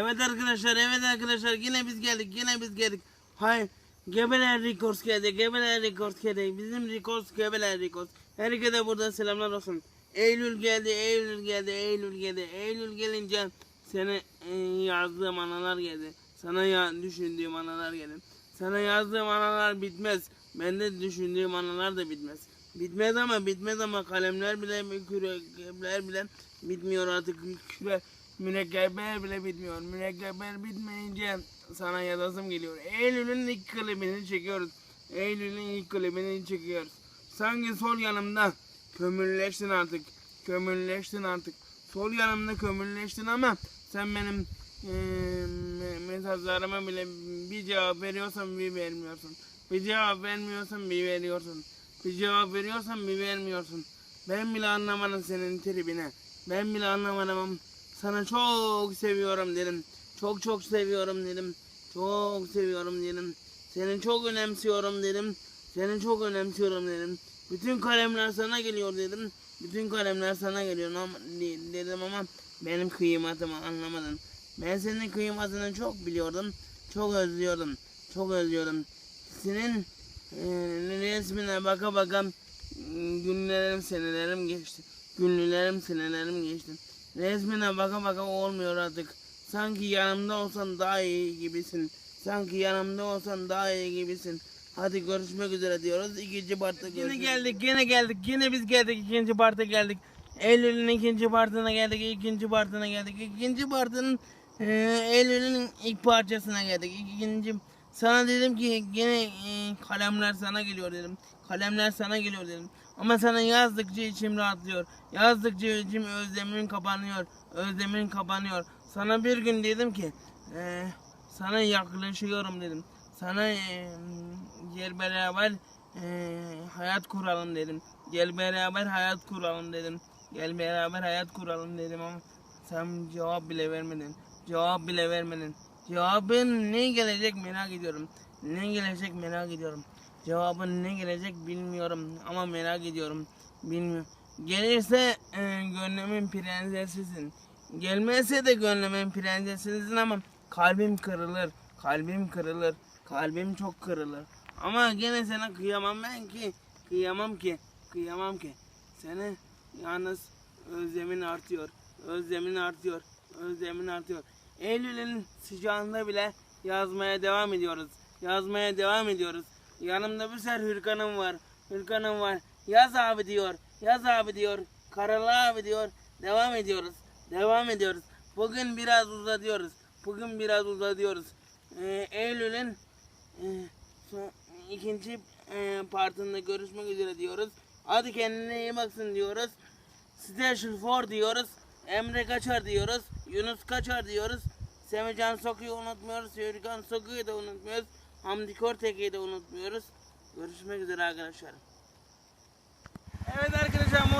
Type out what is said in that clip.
Evet arkadaşlar, evet arkadaşlar yine biz geldik, yine biz geldik. Hay, Gebeler Records geldi, Gebeler Records geldi. Bizim Records, Gebeler Records. Herkese burada selamlar olsun. Eylül geldi, Eylül geldi, Eylül geldi. Eylül gelince seni e, yazdığım analar geldi. Sana ya, düşündüğüm analar geldi. Sana yazdığım analar bitmez. Ben de düşündüğüm analar da bitmez. Bitmez ama bitmez ama kalemler bile kürekler bile bitmiyor artık küre mürekkepler bile bitmiyor. Mürekkepler bitmeyince sana yazasım geliyor. Eylül'ün ilk klibini çekiyoruz. Eylül'ün ilk klibini çekiyoruz. Sanki sol yanımda kömürleştin artık. Kömürleştin artık. Sol yanımda kömürleştin ama sen benim me- mesajlarıma bile bir cevap veriyorsan bir vermiyorsun. Bir cevap vermiyorsan bir veriyorsun. Bir cevap veriyorsan bir vermiyorsun. Ben bile anlamadım senin tribine. Ben bile anlamadım. Sana çok seviyorum dedim. Çok çok seviyorum dedim. Çok seviyorum dedim. Seni çok önemsiyorum dedim. Seni çok önemsiyorum dedim. Bütün kalemler sana geliyor dedim. Bütün kalemler sana geliyor ama, de- dedim ama benim kıymetimi anlamadın. Ben senin kıymetini çok biliyordum. Çok özlüyordum. Çok özlüyordum. Senin e, resmine baka baka m, günlerim senelerim geçti. Günlerim senelerim geçti. Resmine baka baka olmuyor artık. Sanki yanımda olsan daha iyi gibisin. Sanki yanımda olsan daha iyi gibisin. Hadi görüşmek üzere diyoruz. İkinci partta Yine geldik, yine geldik. Yine biz geldik. ikinci parta geldik. Eylül'ün ikinci partına geldik. ikinci partına geldik. İkinci partının e, Eylül'ün ilk parçasına geldik. İkinci sana dedim ki yine e, kalemler sana geliyor dedim. Kalemler sana geliyor dedim. Ama sana yazdıkça içim rahatlıyor. Yazdıkça içim özlemin kapanıyor. Özlemin kapanıyor. Sana bir gün dedim ki e, sana yaklaşıyorum dedim. Sana e, gel beraber e, hayat kuralım dedim. Gel beraber hayat kuralım dedim. Gel beraber hayat kuralım dedim ama sen cevap bile vermedin. Cevap bile vermedin. Cevabın ne gelecek merak ediyorum. Ne gelecek merak ediyorum. Cevabın ne gelecek bilmiyorum ama merak ediyorum. Bilmiyorum. Gelirse e, gönlümün prensesisin. Gelmezse de gönlümün prensesisin ama kalbim kırılır. Kalbim kırılır. Kalbim çok kırılır. Ama gene sana kıyamam ben ki. Kıyamam ki. Kıyamam ki. Seni yalnız özlemin artıyor. Özlemin artıyor. Özlemin artıyor. Eylül'ün sıcağında bile yazmaya devam ediyoruz. Yazmaya devam ediyoruz. Yanımda bir ser Hürkan'ım var. Hürkan'ım var. Yaz abi diyor. Yaz abi diyor. Karalı abi diyor. Devam ediyoruz. Devam ediyoruz. Bugün biraz uzatıyoruz. Bugün biraz uzatıyoruz. Ee, Eylül'ün e, ikinci e, partında görüşmek üzere diyoruz. Hadi kendine iyi baksın diyoruz. Special Four diyoruz. Emre Kaçar diyoruz. Yunus Kaçar diyoruz. Semican Soku'yu unutmuyoruz. Yürükan Soku'yu da unutmuyoruz. Hamdi Korteke'yi de unutmuyoruz. Görüşmek üzere arkadaşlar. Evet arkadaşlar